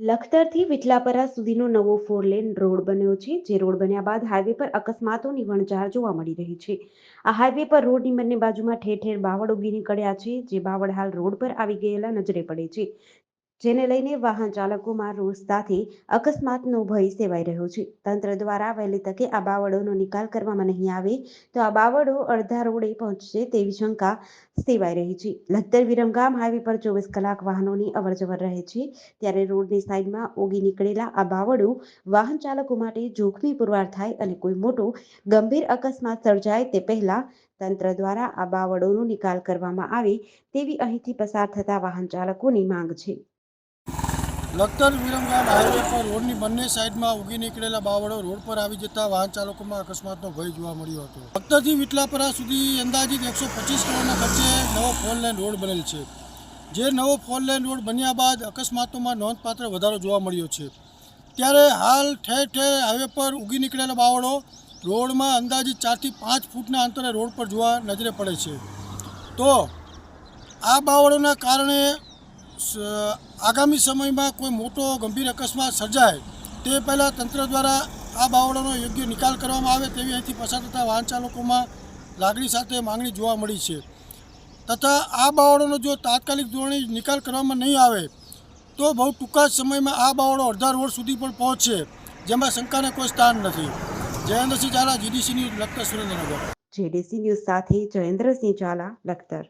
લખતરથી વિઠલાપરા સુધીનો નવો four lane road બન્યો છે, જે રોડ બન્યા બાદ હાઈવે પર અકસ્માતોની વણઝાર જોવા મળી રહી છે. આ હાઈવે પર રોડની બંને બાજુમાં ઠેર ઠેર બાવળ ઉગી નીકળ્યા છે, જે બાવળ હાલ રોડ પર આવી ગયેલા નજરે પડે છે. જેને લઈને વાહન ચાલકોમાં રોષ સાથે અકસ્માતનો ભય સેવાઈ રહ્યો છે. તંત્ર દ્વારા વહેલી તકે આ બાવળોનો નિકાલ કરવામાં નહીં આવે તો આ બાવળો અડધા રોડે પહોંચશે તેવી શંકા સેવાઈ રહી છે. લખતર વિરમગામ હાઈવે પર ચોવીસ કલાક વાહનોની અવરજવર રહે છે. ત્યારે રોડની સાઈડમાં ઓગી નીકળેલા આ બાવળો વાહન ચાલકો માટે જોખમી પુરવાર થાય અને કોઈ મોટો ગંભીર અકસ્માત સર્જાય તે પહેલા તંત્ર દ્વારા આ બાવળોનો નિકાલ કરવામાં આવે તેવી અહીંથી પસાર થતા વાહન ચાલકોની માંગ છે. લખતર વિરમગામ હાઈવે પર રોડની બંને સાઈડમાં ઉગી નીકળેલા બાવળો રોડ પર આવી જતા વાહન ચાલકોમાં અકસ્માતનો ભય જોવા મળ્યો હતો. લખતરથી વિટલાપરા સુધી અંદાજિત એકસો પચીસ કરોડના ખર્ચે નવો ફોર લેન રોડ બનેલ છે. જે નવો ફોર લેન રોડ બન્યા બાદ અકસ્માતોમાં નોંધપાત્ર વધારો જોવા મળ્યો છે. ત્યારે હાલ ઠેર ઠેર હાઈવે પર ઉગી નીકળેલા બાવળો રોડમાં અંદાજિત ચારથી પાંચ ફૂટના અંતરે રોડ પર જોવા નજરે પડે છે. તો આ બાવળોના કારણે આગામી સમયમાં કોઈ મોટો ગંભીર અકસ્માત સર્જાય, તે પહેલાં તંત્ર દ્વારા આ બાવળોનો યોગ્ય નિકાલ કરવામાં આવે તેવી અહીંથી પસાર થતા વાહન ચાલકોમાં લાગણી સાથે માંગણી જોવા મળી છે. તથા આ બાવળોનો જો તાત્કાલિક ધોરણે નિકાલ કરવામાં નહીં આવે, તો બહુ ટૂંકા સમયમાં આ બાવળો અડધા રોડ સુધી પણ પહોંચશે, જેમાં શંકાને કોઈ સ્થાન નથી. Jayendrasinh Zala, GDC news, Lakhtar Surendranagar. GDC news સાથે જયેન્દ્રસિંહ ઝાલા, લખતર.